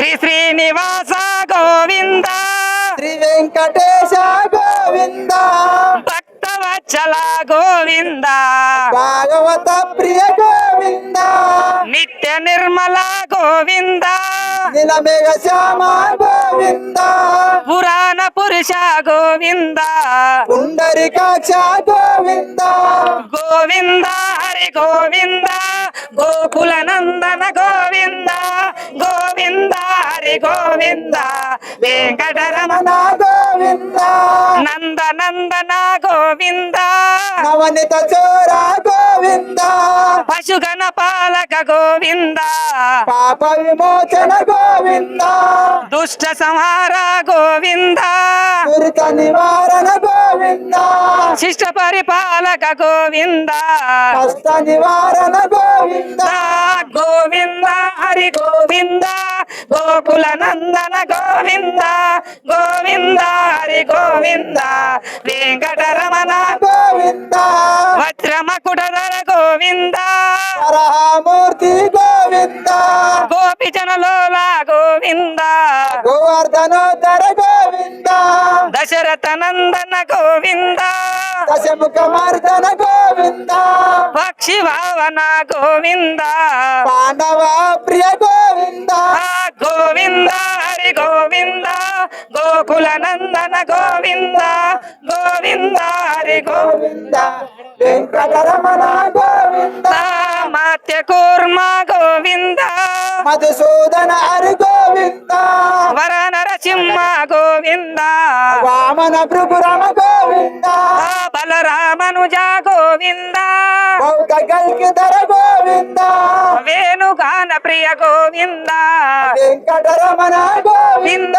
శ్రీనివాస గోవింద. శ్రీ వెంకటేశ గోవింద. భక్తవత్సల గోవింద. భాగవత ప్రియ గోవింద. నిత్య నిర్మల గోవింద. నిలమేఘ శ్యామ గోవింద. పురాణ పురుష గోవింద. పుండరికాక్ష గోవింద. గోవింద హరి గోవింద. గోకుల నందన గోవింద. గోవింద హరి గోవింద వెంకటరమణ రమణ గోవింద నంద నందన గోవింద నవనిత చోర గోవింద పశుగణ పాలక గోవింద పాప విమోచన గోవింద దుష్ట సంహార గోవింద దురిత నివారణ గోవింద శిష్ట పరిపాలక గోవింద కష్ట నివారణ గోవింద హరి గోవింద గోకుల నందన గోవింద గోవింద హరి గోవింద వెంకటరమణ గోవింద వజ్రమకుటధర గోవింద వరహామూర్తి గోవింద గోపి జనలోల గోవింద గోవర్ధనోత్తర గోవింద దశరథ నందన గోవింద దశముఖ మర్దన గోవింద. పక్షి భావన గోవింద. పాండవ ప్రియ గోవింద. గోవింద హరి గోవింద. గోకుల నందన గోవింద. గోవింద హరి గోవింద. వెంకటరమణ గోవింద. మాత్య కూర్మ గోవింద. మధుసూదన హరి గోవింద. వర నరసింహ గోవింద. వామన గోవింద. బలరామనుజ గోవింద? బౌద్ధ కల్కిధర గోవింద? వేణుగాన ప్రియ గోవింద? వెంకటరమణ గోవింద?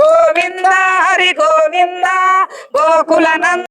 గోవింద హరి గోవింద? గోకుల